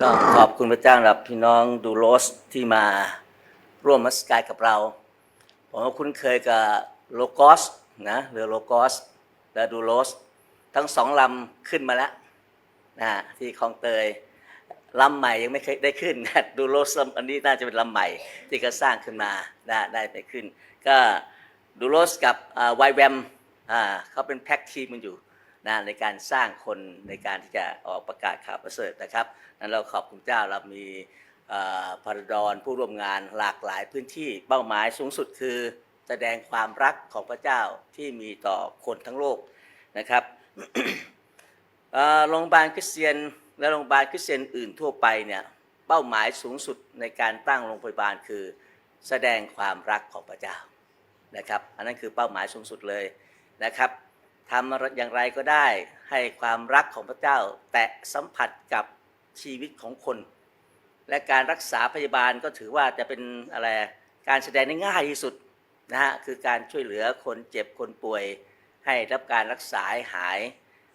ก็ขอบคุณพระเจ้าสำหรับพี่น้องดูโรสที่มาร่วมมัสการกับเรา ผมก็คุ้นเคยกับโลโกสนะเรือโลโกสและดูโรส ทั้งสองลำขึ้นมาแล้วนะฮะที่คลองเตยลำใหม่ยังไม่เคยได้ขึ้นนะดูโรสลำอันนี้น่าจะเป็นลำใหม่ที่ก็สร้างขึ้นมาได้ได้ไปขึ้น ก็ดูโรสกับไวแวมเขาเป็นแพ็กทีมมันอยู่ นะในการสร้างคนในการที่จะออกประกาศข่าวประเสริฐนะครับนั้นเราขอบคุณเจ้าเรามีพารดอนผู้ร่วมงานหลากหลายพื้นที่เป้าหมายสูงสุดคือ แสดงความรักของพระเจ้าที่มีต่อคนทั้งโลกนะครับโรงพยาบาลคริสเตียนและโรงพยาบาลคริสเตียนอื่นทั่วไปเนี่ยเป้าหมายสูงสุดในการตั้งโรงพยาบาลคือ แสดงความรักของพระเจ้านะครับ อันนั้นคือเป้าหมายสูงสุดเลยนะครับ ทำอย่างไรก็ได้ให้ความรักของพระเจ้า แตะสัมผัสกับชีวิตของคน และการรักษาพยาบาลก็ถือว่าจะเป็นอะไรการแสดงได้ง่ายที่สุดนะฮะคือการช่วยเหลือคนเจ็บคนป่วย ให้รับการรักษาหหาย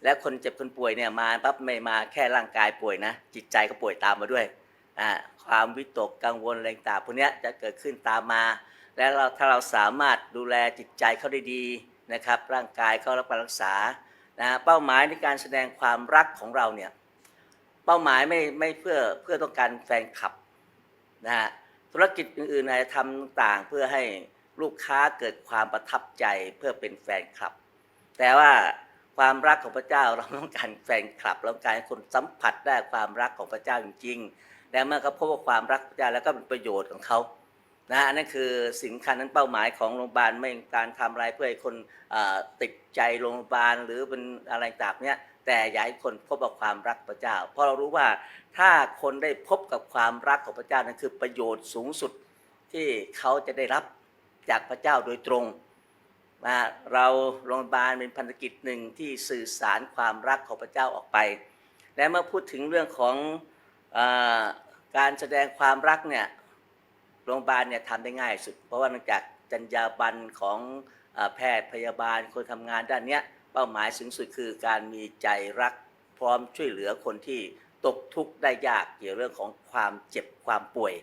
และคนเจ็บคนป่วยเนี่ยมาปั๊บไม่มาแค่ร่างกายป่วยนะจิตใจก็ป่วยตามมาด้วยอ่าความวิตกกังวลอะไรต่างพวกนี้จะเกิดขึ้นตามมา และเราถ้าเราสามารถดูแลจิตใจเขาได้ดี นะครับ ร่างกายเขารับการรักษานะเป้าหมายในการแสดงความรักของเราเนี่ยเป้าหมายไม่ไม่เพื่อเพื่อต้องการแฟนคลับนะฮะธุรกิจอื่นๆอาจจะทำต่างเพื่อให้ลูกค้าเกิดความประทับใจเพื่อเป็นแฟนคลับ แต่ว่าความรักของพระเจ้าเราต้องการแฟนคลับเราต้องการให้คนสัมผัสได้ความรักของพระเจ้าจริงๆและเมื่อเขาพบว่าความรักพระเจ้าแล้วก็เป็นประโยชน์ของเขา นะอันนั้นคือสิ่งคัญนั้นเป้าหมายของโรงพยาบาลไม่การทำอะไรเพื่อให้คนติดใจโรงพยาบาลหรือเป็นอะไรต่างเนี้ยแต่อยากให้คนพบกับความรักพระเจ้า เพราะเรารู้ว่าถ้าคนได้พบกับความรักของพระเจ้านั่นคือประโยชน์สูงสุดที่เขาจะได้รับจากพระเจ้าโดยตรงนะเราโรงพยาบาลเป็นพันธกิจหนึ่งที่สื่อสารความรักของพระเจ้าออกไป และเมื่อพูดถึงเรื่องของอการแสดงความรักเนี่ย โรงพยาบาลเนี่ยทำได้ง่ายสุด เพราะว่าเนื่องจากจรรยาบรรณของอแพทย์พยาบาลคนทำงานด้านเนี้ยเป้าหมายสูงสุดคือการมีใจรักพร้อมช่วยเหลือคนที่ตกทุกข์ได้ยากเกี่ยวเรื่องของความเจ็บความป่วย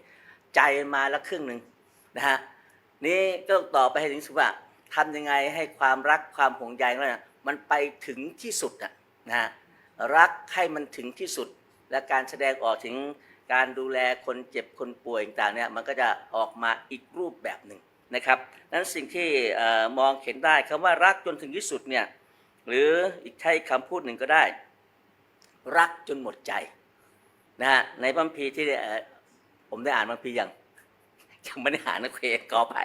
ใจมาละครึ่งหนึ่งนะฮะนี่ก็ต่อไปให้ถึงสุดว่าทำยังไงให้ความรักความห่วงใยของเราเนี่ยมันไปถึงที่สุดอะนะฮะรักให้มันถึงที่สุด และการแสดงออกถึง การดูแลคนเจ็บคนป่วยต่างๆเนี่ยมันก็จะออกมาอีกรูปแบบหนึ่งนะครับนั้นสิ่งที่มองเห็นได้คำว่ารักจนถึงที่สุดเนี่ยหรืออีกใช้คำพูดหนึ่งก็ได้ รักจนหมดใจนะฮะในพระคัมภีที่ผมได้อ่านพระคัมภีอย่างยังไม่ได้อ่านนะเคกอไป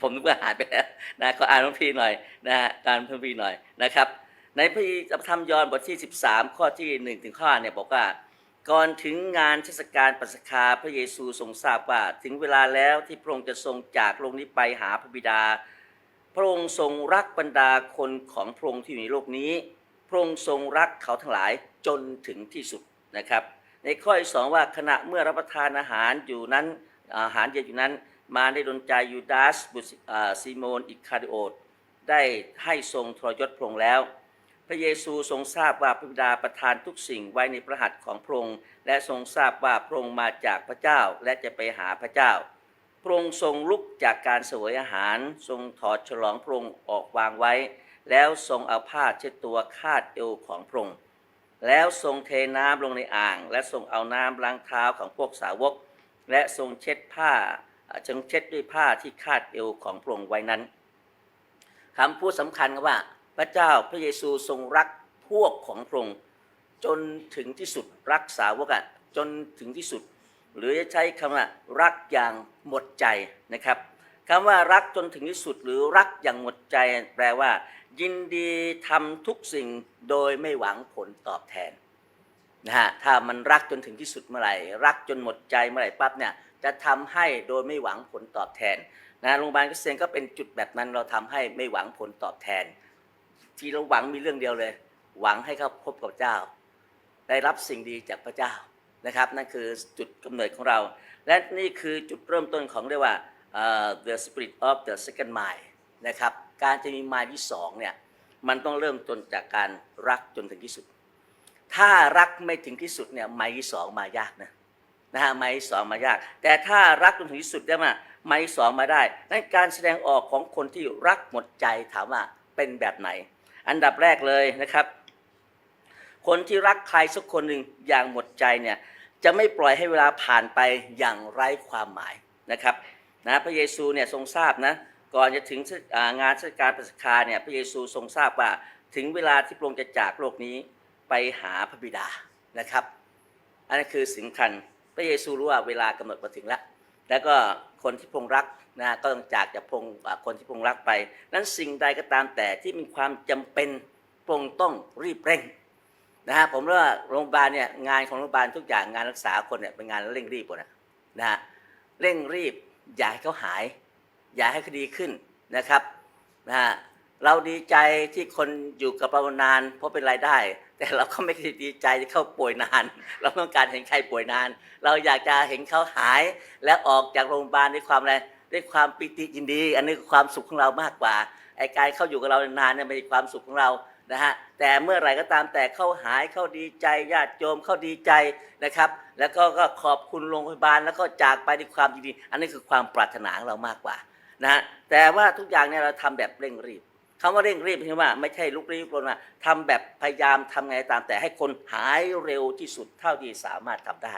ผมนึกว่าอ่านไปแล้วนะก็อ่านพระคัมภีหน่อยนะฮะอ่านพระคัมภีหน่อยนะครับ ในพระธรรมยอห์นบทที่ 13 ข้อที่1ถึงข้อเนี่ยบอกว่า ก่อนถึงงานเทศกาลปัสกาพระเยซูทรงทราบว่าถึงเวลาแล้วที่พระองค์จะทรงจากโลกนี้ไปหาพระบิดา พระองค์ทรงรักบรรดาคนของพระองค์ที่อยู่ในโลกนี้ พระองค์ทรงรักเขาทั้งหลายจนถึงที่สุดนะครับ ในข้อที่สองว่าขณะเมื่อรับประทานอาหารอยู่นั้นอาหารเย็นอยู่นั้น มาได้ดนใจยูดาสบุสอ่าซิโมนอิคาริโอตได้ให้ทรงทรยศพระองค์แล้ว พระเยซูทรงทราบว่าพระบิดาประทานทุกสิ่งไว้ในพระหัตถ์ของพระองค์และทรงทราบว่าพระองค์มาจากพระเจ้าและจะไปหาพระเจ้า พระองค์ทรงลุกจากการเสวยอาหาร ทรงถอดฉลองพระองค์ออกวางไว้ แล้วทรงเอาผ้าเช็ดตัวคาดเอวของพระองค์แล้วทรงเทน้ำลงในอ่าง และทรงเอาน้ำล้างเท้าของพวกสาวก และทรงเช็ดผ้าเอ่อทรงเช็ดด้วยผ้าที่คาดเอวของพระองค์ไว้นั้นคำพูดสำคัญก็ว่า พระเจ้าพระเยซูทรงรักพวกของพระองค์จนถึงที่สุดรักสาวกจนถึงที่สุด หรือจะใช้คำว่ารักอย่างหมดใจนะครับคำว่ารักจนถึงที่สุดหรือรักอย่างหมดใจแปลว่า ยินดีทำทุกสิ่งโดยไม่หวังผลตอบแทนนะฮะถ้ามันรักจนถึงที่สุดเมื่อไหร่ รักจนหมดใจเมื่อไหร่ปั๊บเนี่ยจะทำให้โดยไม่หวังผลตอบแทนนะโรงพยาบาลคริสเตียนก็เป็นจุดแบบนั้นเราทำให้ไม่หวังผลตอบแทน ที่เราหวังมีเรื่องเดียวเลย หวังให้เขาพบกับเจ้า ได้รับสิ่งดีจากพระเจ้านะครับ นั่นคือจุดกำเนิดของเรา และนี่คือจุดเริ่มต้นของเรียกว่าเอ่อ the spirit of the second mind นะครับการจะมี mind ที่สองเนี่ยมันต้องเริ่มต้นจากการรักจนถึงที่สุด ถ้ารักไม่ถึงที่สุดเนี่ยไม้ที่สองมายากนะนะฮะไม้สองมายาก แต่ถ้ารักจนถึงที่สุดได้มาไม้สองมาได้นั่นการแสดงออกของคนที่รักหมดใจถามว่าเป็นแบบไหน อันดับแรกเลยนะครับ คนที่รักใครสักคนหนึ่งอย่างหมดใจเนี่ยจะไม่ปล่อยให้เวลาผ่านไปอย่างไร้ความหมายนะครับนะพระเยซูเนี่ยทรงทราบนะก่อนจะถึงงานเทศกาลปัสกาเนี่ยพระเยซูทรงทราบว่าถึงเวลาที่พระองค์จะจากโลกนี้ไปหาพระบิดานะครับ อันนั้นคือสิ่งสำคัญพระเยซูรู้ว่าเวลากำหนดมาถึงแล้ว แล้วก็คนที่พงรักนะก็ต้องจากจากพงคนที่พงรักไป นั้นสิ่งใดก็ตามแต่ที่มีความจำเป็นพงต้องรีบเร่งนะฮะผมว่าโรงพยาบาลเนี่ยงานของโรงพยาบาลทุกอย่างงานรักษาคนเนี่ยเป็นงานเร่งรีบหมดนะนะฮะเร่งรีบอย่าให้เขาหาย อย่าให้คดีขึ้นนะครับนะฮะ เราดีใจที่คนอยู่กับเรานาน เพราะเป็นรายได้ แต่เราก็ไม่ได้ดีใจที่เขาป่วยนาน เราต้องการเห็นใครป่วยนาน เราอยากจะเห็นเขาหายและออกจากโรงพยาบาลด้วยความอะไรด้วยความปิติยินดี อันนี้คือความสุขของเรามากกว่าไอ้การเข้าอยู่กับเรานานเนี่ยไม่ใช่ความสุขของเรานะฮะแต่เมื่อไหร่ก็ตามแต่เข้าหายเข้าดีใจญาติโยมเข้าดีใจนะครับ แล้วก็ก็ขอบคุณโรงพยาบาลแล้วก็จากไปด้วยความยินดี อันนี้คือความปรารถนาของเรามากกว่านะฮะแต่ว่าทุกอย่างเนี่ยเราทำแบบเร่งรีบ คำว่าเร่งรีบคือว่าไม่ใช่ลุกลี้ลุกลนมาทำแบบพยายามทำไงตาม แต่ให้คนหายเร็วที่สุดเท่าที่สามารถทำได้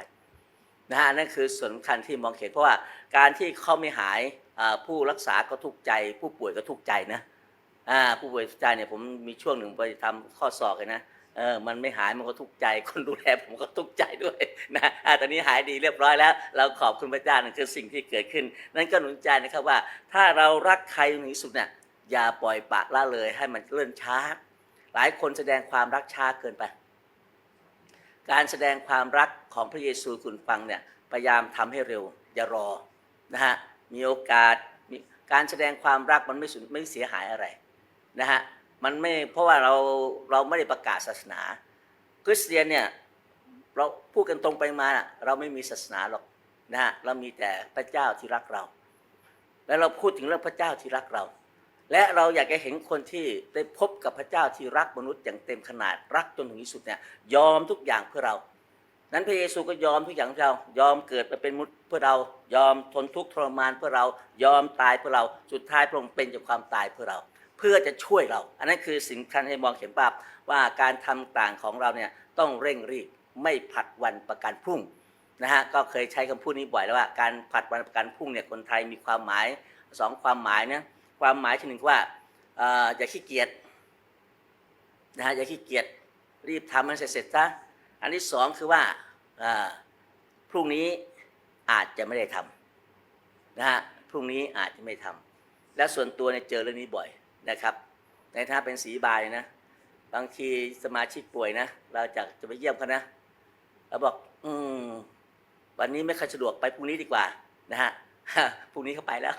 นะฮะนั่นคือส่วนสำคัญที่มองเห็นเพราะว่าการที่เขาไม่หายผู้รักษาก็ทุกข์ใจ ผู้ป่วยก็ทุกข์ใจนะผู้ป่วยทุกข์ใจเนี่ยผมมีช่วงหนึ่งไปทำข้อสอบเลยนะเออมันไม่หายมันก็ทุกข์ใจ คนดูแลผมก็ทุกข์ใจด้วยนะตอนนี้หายดีเรียบร้อยแล้ว เราขอบคุณพระเจ้านั่นคือสิ่งที่เกิดขึ้น นั่นก็หนุนใจนะครับว่า ถ้าเรารักใครถึงที่สุดเนี่ย อย่าปล่อยปละละเลยให้มันเลื่อนช้า หลายคนแสดงความรักช้าเกินไป การแสดงความรักของพระเยซูคุณฟังเนี่ยพยายามทำให้เร็ว อย่ารอนะฮะมีโอกาสการแสดงความรักมันไม่สูญไม่เสียหายอะไรนะฮะมันไม่เพราะว่าเราเราไม่ได้ประกาศศาสนา คริสเตียนเนี่ยเราพูดกันตรงไปมานะเราไม่มีศาสนาหรอกนะฮะเรามีแต่พระเจ้าที่รักเรา แล้วเราพูดถึงเรื่องพระเจ้าที่รักเรา และเราอยากจะเห็นคนที่ได้พบกับพระเจ้าที่รักมนุษย์อย่างเต็มขนาดรักจนถึงที่สุดเนี่ยยอมทุกอย่างเพื่อเรา นั้นพระเยซูก็ยอมทุกอย่างเพื่อเรา ยอมเกิดมาเป็นมนุษย์เพื่อเรา ยอมทนทุกข์ทรมานเพื่อเรา ยอมตายเพื่อเรา สุดท้ายพระองค์เป็นจากความตายเพื่อเรา เพื่อจะช่วยเรา อันนั้นคือสิ่งสำคัญให้มองเห็นภาพว่าการทำต่างของเราเนี่ยต้องเร่งรีบไม่ผัดวันประกันพรุ่งนะฮะก็เคยใช้คำพูดนี้บ่อยแล้วว่าการผัดวันประกันพรุ่งเนี่ยคนไทยมีความหมายสองความหมายนะ ความหมายที่หนึ่งว่าอย่าขี้เกียจนะฮะอย่าขี้เกียจรีบทำมันเสร็จๆซะอันที่สองคือว่าอ่าพรุ่งนี้อาจจะไม่ได้ทำนะฮะพรุ่งนี้อาจจะไม่ทำและส่วนตัวเนี่ยเจอเรื่องนี้บ่อยนะครับ ในถ้าเป็นสีบายนะ บางทีสมาชิกป่วยนะ เราจะจะไปเยี่ยมเขานะเราบอก อืม วันนี้ไม่ค่อยสะดวกไปพรุ่งนี้ดีกว่า นะฮะพรุ่งนี้เขาไปแล้ว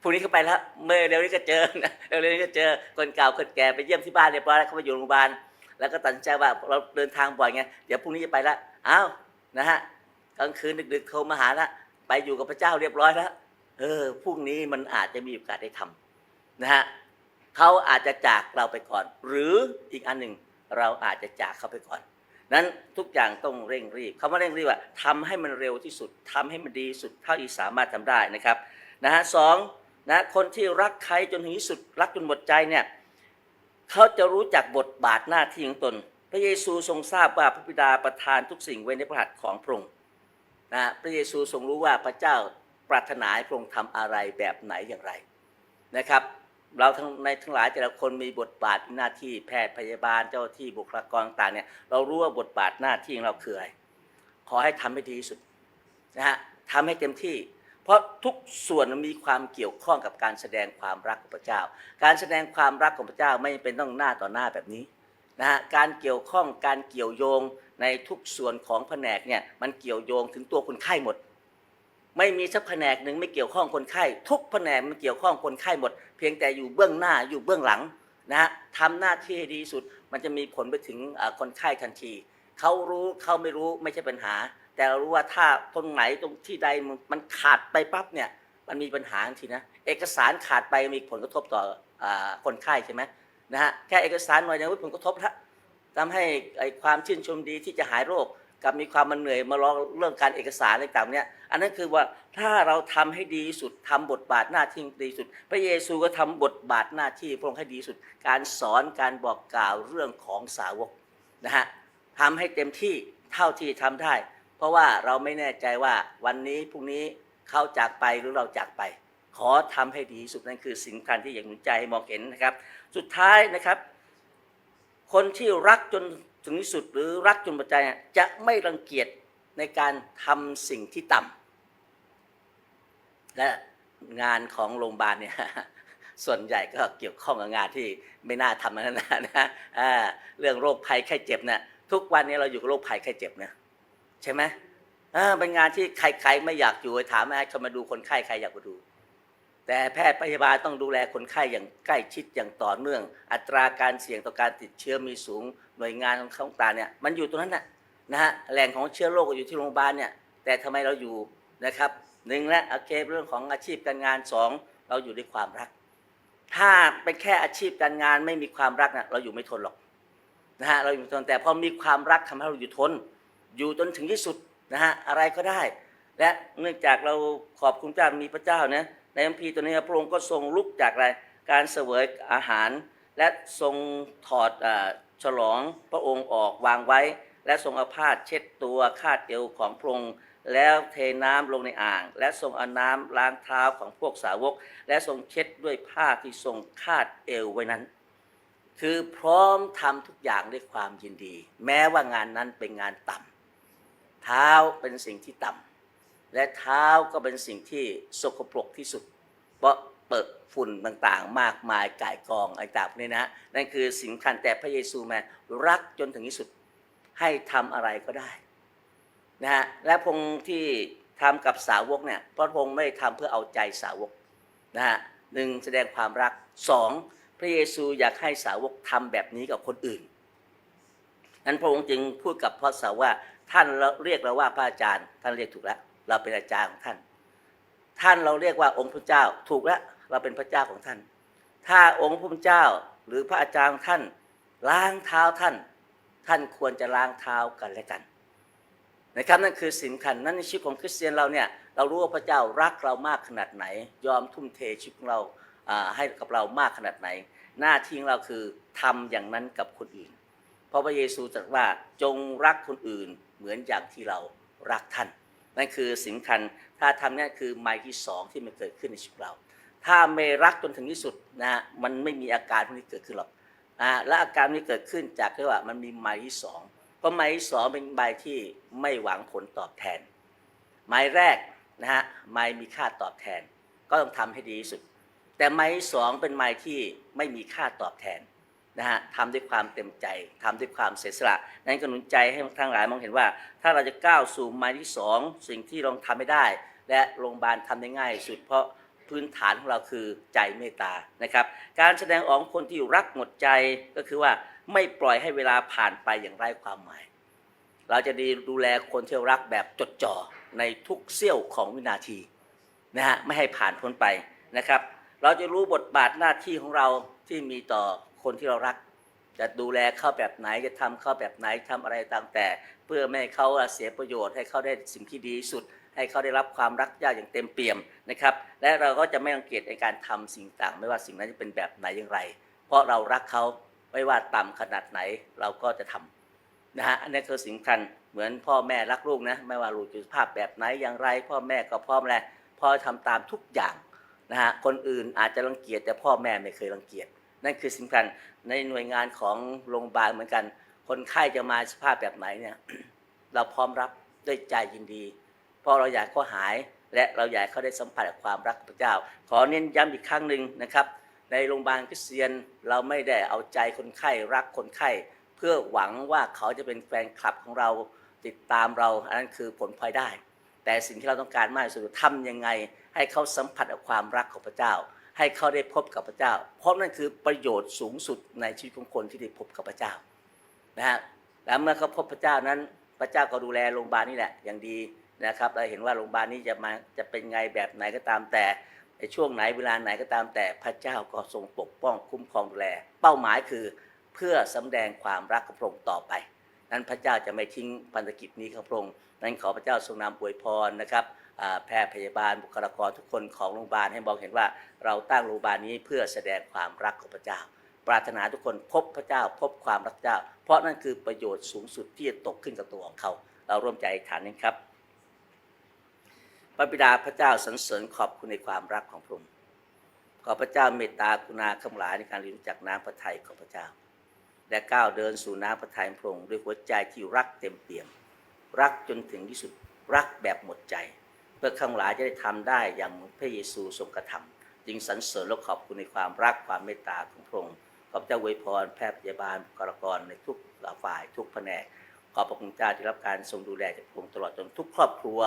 พรุ่งนี้เขาไปแล้วเมื่อเร็วนี้ก็เจอนะเร็วนี้ก็เจอคนเก่าคนแก่ไปเยี่ยมที่บ้านเรียบร้อยแล้วเขาไปอยู่โรงพยาบาลแล้วก็ตัดสินใจว่าเราเดินทางบ่อยไงเดี๋ยวพรุ่งนี้จะไปแล้วอ้าวนะฮะกลางคืนดึกๆโทรมาหาละไปอยู่กับพระเจ้าเรียบร้อยแล้วเออพรุ่งนี้มันอาจจะมีโอกาสได้ทำนะฮะเขาอาจจะจากเราไปก่อน หรืออีกอันหนึ่งเราอาจจะจากเขาไปก่อน นั้นทุกอย่างต้องเร่งรีบคำว่าเร่งรีบว่าทำให้มันเร็วที่สุดทำให้มันดีสุดเท่าที่สามารถทำได้นะครับนะฮะสอง นะคนที่รักใครจนถึงที่สุดรักจนหมดใจเนี่ยเขาจะรู้จักบทบาทหน้าที่ของตน พระเยซูทรงทราบว่าพระบิดาประทานทุกสิ่งไว้ในพระหัตถ์ของพระองค์นะพระเยซูทรงรู้ว่าพระเจ้าปรารถนาให้พระองค์ทำอะไรแบบไหนอย่างไรนะครับ เราทั้งในทั้งหลายแต่ละคนมีบทบาทหน้าที่แพทย์พยาบาลเจ้าที่บุคลากรต่างเนี่ยเรารู้ว่าบทบาทหน้าที่ของเราคืออะไรขอให้ทำให้ดีที่สุดนะฮะทำให้เต็มที่ เพราะทุกส่วนมีความเกี่ยวข้องกับการแสดงความรักของพระเจ้า การแสดงความรักของพระเจ้าไม่เป็นต้องหน้าต่อหน้าแบบนี้นะฮะการเกี่ยวข้องการเกี่ยวโยงในทุกส่วนของแผนกเนี่ยมันเกี่ยวโยงถึงตัวคนไข้หมด ไม่มีสักแผนกหนึ่งไม่เกี่ยวข้องคนไข้ ทุกแผนกมันเกี่ยวข้องคนไข้หมด เพียงแต่อยู่เบื้องหน้าอยู่เบื้องหลังนะฮะทำหน้าที่ให้ดีสุด มันจะมีผลไปถึงคนไข้ทันทีเขารู้เขาไม่รู้ไม่ใช่ปัญหา แต่เรารู้ว่าถ้าตรงไหนตรงที่ใดมันขาดไปปั๊บเนี่ยมันมีปัญหาทันทีนะเอกสารขาดไปมีผลกระทบต่อคนไข้ใช่ไหมนะฮะแค่เอกสารหน่อยเดียผลกระทบละทำให้ความชื่นชมดีที่จะหายโรคกับมีความมันเหนื่อยมารอเรื่องการเอกสารอะไรต่างเนี่ยอันนั้นคือว่าถ้าเราทำให้ดีสุดทำบทบาทหน้าที่ดีสุด พระเยซูก็ทำบทบาทหน้าที่พระองค์ให้ดีสุด การสอนการบอกกล่าวเรื่องของสาวกนะฮะทำให้เต็มที่เท่าที่ทำได้ เพราะว่าเราไม่แน่ใจว่าวันนี้พรุ่งนี้เขาจากไปหรือเราจากไป ขอทำให้ดีที่สุดนั่นคือสิ่งคัญที่อยากหนุนใจให้มองเห็นนะครับ สุดท้ายนะครับ คนที่รักจนถึงที่สุดหรือรักจนปัจจัยจะไม่รังเกียจในการทำสิ่งที่ต่ำและงานของโรงพยาบาลเนี่ยส่วนใหญ่ก็เกี่ยวข้องกับงานที่ไม่น่าทำนั่นนะนะเรื่องโรคภัยไข้เจ็บเนี่ยทุกวันนี้เราอยู่กับโรคภัยไข้เจ็บเนี่ย ใช่ไหมอ่าเป็นงานที่ใครๆไม่อยากอยู่ถามให้เขามาดูคนไข้ใครอยากมาดู แต่แพทย์พยาบาลต้องดูแลคนไข้อย่างใกล้ชิดอย่างต่อเนื่อง อัตราการเสี่ยงต่อการติดเชื้อมีสูง หน่วยงานของเขาต่างเนี่ยมันอยู่ตรงนั้นนะนะฮะแหล่งของเชื้อโรคอยู่ที่โรงพยาบาลเนี่ย แต่ทำไมเราอยู่นะครับหนึ่งและโอเคเรื่องของอาชีพการงานสองเราอยู่ด้วยความรัก ถ้าเป็นแค่อาชีพการงานไม่มีความรักนะเราอยู่ไม่ทนหรอกนะฮะเราอยู่ไม่ทนแต่พอมีความรักทำให้เราอยู่ทน อยู่จนถึงที่สุดนะฮะอะไรก็ได้ และเนื่องจากเราขอบคุณเจ้ามีพระเจ้านะในคัมภีร์ตัวนี้พระองค์ก็ทรงลุกจากอะไรการเสวยอาหาร และทรงถอดอฉลองพระองค์ออกวางไว้ และทรงอาผ้าเช็ดตัวคาดเอวของพระองค์แล้วเทน้ำลงในอ่าง และทรงเอาน้ำล้างเท้าของพวกสาวก และทรงเช็ดด้วยผ้าที่ทรงคาดเอวไว้นั้น คือพร้อมทำทุกอย่างด้วยความยินดี แม้ว่างานนั้นเป็นงานต่ำ เท้าเป็นสิ่งที่ต่ำและเท้าก็เป็นสิ่งที่สกปรกที่สุด เพราะเปิดฝุ่นต่างๆ มากมายก่ายกองไอะไรต่างนี่นะนั่นคือสิ่งสำคัญแต่พระเยซูแมารักจนถึงที่สุดให้ทำอะไรก็ได้นะฮะและพงที่ทำกับสาวกเนี่ยพระองไม่ได้ทำเพื่อเอาใจสาวกนะฮะหนึ่งแสดงความรักสองพระเยซูอยากให้สาวกทำแบบนี้กับคนอื่นนั้นพระองค์จึงพูดกับพ่อสาวว่า ท่านเราเรียกเราว่าพระอาจารย์ ท่านเรียกถูกแล้ว เราเป็นอาจารย์ของท่าน ท่านเราเรียกว่าองค์พระเจ้าถูกแล้ว เราเป็นพระเจ้าของท่าน ถ้าองค์พระเจ้าหรือพระอาจารย์ของท่าน ล้างเท้าท่าน ท่านควรจะล้างเท้ากันและกันนะครับนั่นคือสิ่งสำคัญนั่นในชีวิตของคริสเตียนเราเนี่ยเรารู้ว่าพระเจ้ารักเรามากขนาดไหน ยอมทุ่มเทชีวิตของเราอ่าให้กับเรามากขนาดไหน หน้าที่ของเราคือทำอย่างนั้นกับคนอื่น เพราะพระเยซูตรัสว่าจงรักคนอื่น เหมือนอย่างที่เรารักท่าน นั่นคือสิ่งสำคัญถ้าทำนี่คือไมล์ที่สองที่มันเกิดขึ้นในชีวิตเรา ถ้าไม่รักจนถึงที่สุดนะฮะมันไม่มีอาการพวกนี้เกิดขึ้นหรอกอ่าและอาการนี้เกิดขึ้นจากที่ว่ามันมีไมล์ที่สองเพราะไมล์ที่สองเป็นไมล์ที่ไม่หวังผลตอบแทน ไมล์แรกนะฮะไมล์มีค่าตอบแทน ก็ต้องทำให้ดีที่สุด แต่ไมล์ที่สองเป็นไมล์ที่ไม่มีค่าตอบแทน นะฮะทำด้วยความเต็มใจทำด้วยความเสียสละ นั้นก็หนุนใจให้ทั้งหลายมองเห็นว่า ถ้าเราจะก้าวสู่ไมล์ที่สองสิ่งที่เราทำไม่ได้ และโรงพยาบาลทำได้ง่ายสุดเพราะพื้นฐานของเราคือใจเมตตานะครับ การแสดงออกของคนที่รักหมดใจก็คือว่าไม่ปล่อยให้เวลาผ่านไปอย่างไร้ความหมาย เราจะดีดูแลคนที่รักแบบจดจ่อในทุกเสี้ยวของวินาทีนะฮะไม่ให้ผ่านพ้นไปนะครับ เราจะรู้บทบาทหน้าที่ของเราที่มีต่อ คนที่เรารัก จะดูแลเขาแบบไหนจะทำเขาแบบไหนทำอะไรต่างแต่ เพื่อไม่ให้เขาเสียประโยชน์ให้เขาได้สิ่งที่ดีสุด ให้เขาได้รับความรักยาอย่างเต็มเปี่ยมนะครับ และเราก็จะไม่รังเกียจในการทำสิ่งต่าง ไม่ว่าสิ่งนั้นจะเป็นแบบไหนอย่างไร เพราะเรารักเขาไม่ว่าต่ำขนาดไหนเราก็จะทำนะฮะอันนี้คือสิ่งสำคัญเหมือนพ่อแม่รักลูกนะไม่ว่าลูกจะสภาพแบบไหนอย่างไร พ่อแม่ก็พร้อมแหละพ่อทำตามทุกอย่างนะฮะคนอื่นอาจจะรังเกียจแต่พ่อแม่ไม่เคยรังเกียจ นั่นคือสิ่งสำคัญในหน่วยงานของโรงพยาบาลเหมือนกัน คนไข้จะมาสภาพแบบไหนเนี่ยเราพร้อมรับด้วยใจยินดี เพราะเราอยากเขาหาย และเราอยากเขาได้สัมผัสกับความรักของพระเจ้า ขอเน้นย้ำอีกครั้งหนึ่งนะครับ ในโรงพยาบาลคริสเตียนเราไม่ได้เอาใจคนไข้รักคนไข้เพื่อหวังว่าเขาจะเป็นแฟนคลับของเราติดตามเรา อันนั้นคือผลพลอยได้ แต่สิ่งที่เราต้องการมากที่สุดทำยังไง ให้เขาสัมผัสกับความรักของพระเจ้า ให้เขาได้พบกับพระเจ้า เพราะนั่นคือประโยชน์สูงสุดในชีวิตของคนที่ได้พบกับพระเจ้านะฮะแล้วเมื่อเขาพบพระเจ้านั้น พระเจ้าก็ดูแลโรงพยาบาลนี่แหละอย่างดีนะครับเราเห็นว่าโรงพยาบาลนี้จะมาจะเป็นไงแบบไหนก็ตามแต่ในช่วงไหนเวลาไหนก็ตามแต่พระเจ้าก็ทรงปกป้องคุ้มครองดูแล เป้าหมายคือเพื่อสำแดงความรักกับพระองค์ต่อไป นั้นพระเจ้าจะไม่ทิ้งพันธกิจนี้ครับพระองค์นั้นขอพระเจ้าทรงนำอวยพรนะครับ แพทย์พยาบาลบุคลากรทุกคนของโรงพยาบาลให้มองเห็นว่าเราตั้งโรงพยาบาลนี้เพื่อแสดงความรักของพระเจ้า ปรารถนาทุกคนพบพระเจ้า พบความรักเจ้า เพราะนั่นคือประโยชน์สูงสุดที่จะตกขึ้นกับตัวของเขา เราร่วมใจฐานนี้ครับพระบิดาพระเจ้าสรรเสริญขอบคุณในความรักของพระองค์ขอพระเจ้าเมตตากรุณาขำหลายในการรู้จักน้ำพระทัยของพระเจ้า และก้าวเดินสู่น้ำพระทัยพระองค์ด้วยหัวใจที่รักเต็มเปี่ยม รักจนถึงที่สุดรักแบบหมดใจ เพื่อข้างหลายจะได้ทำได้อย่างพระเยซูทรงกระทำจึงสรรเสริญและขอบคุณในความรักความเมตตาของพระองค์ขอบเจ้าอวยพรแพทย์พยาบาลบุคลากรในทุกฝ่ายทุกแผนกขอบพระคุณเจ้าที่รับการทรงดูแลจากพระองค์ตลอดจนทุกครอบครัว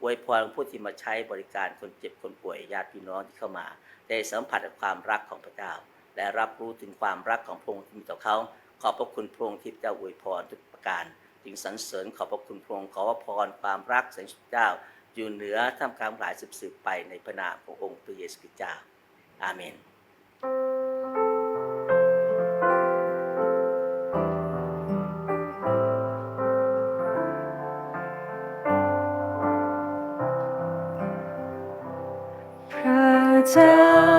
อวยพรผู้ที่มาใช้บริการคนเจ็บคนป่วยญาติพี่น้องที่เข้ามา ได้สัมผัสกับความรักของพระเจ้า และรับรู้ถึงความรักของพระองค์ที่มีต่อเขา ขอบพระคุณพระองค์ที่เจ้าอวยพรทุกประการ จึงสรรเสริญขอบพระคุณพระองค์ขอพระพรความรักแสงสุดเจ้า อยู่เหนือท่ามกลางหลายสืบสืบไปในพระนามขององค์พระเยซูคริสต์เจ้าอาเมนพระเจ้า